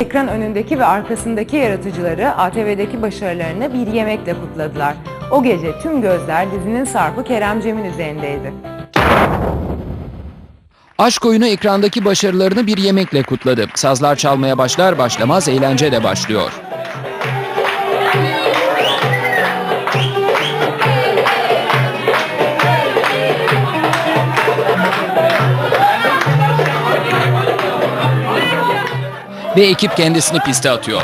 Ekran önündeki ve arkasındaki yaratıcıları ATV'deki başarılarını bir yemekle kutladılar. O gece tüm gözler dizinin sarfı Kerem Cem'in üzerindeydi. Aşk oyunu ekrandaki başarılarını bir yemekle kutladı. Sazlar çalmaya başlar başlamaz eğlence de başlıyor. Ve ekip kendisini piste atıyor.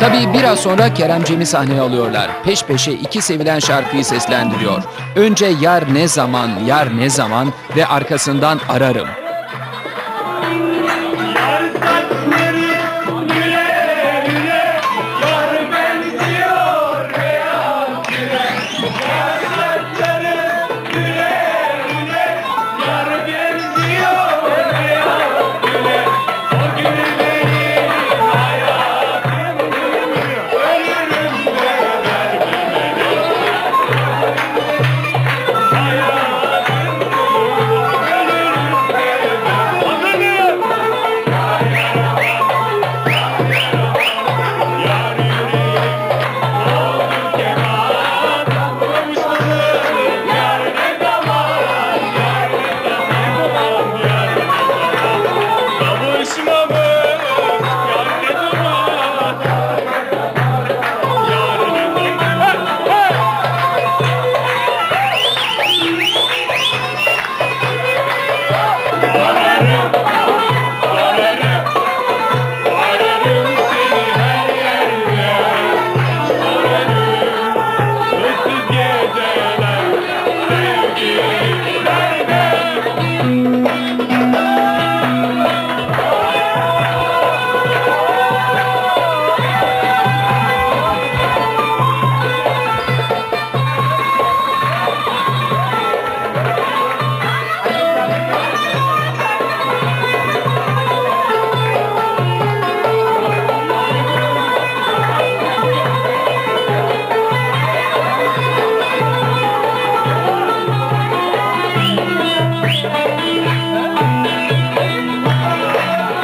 Tabii biraz sonra Kerem Cem'i sahneye alıyorlar. Peş peşe iki sevilen şarkıyı seslendiriyor. Önce Yar Ne Zaman, Yar Ne Zaman ve arkasından Ararım.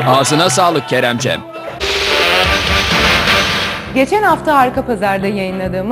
Ağzına sağlık Kerem Cem. Geçen hafta Harika Pazar'da yayınladığımız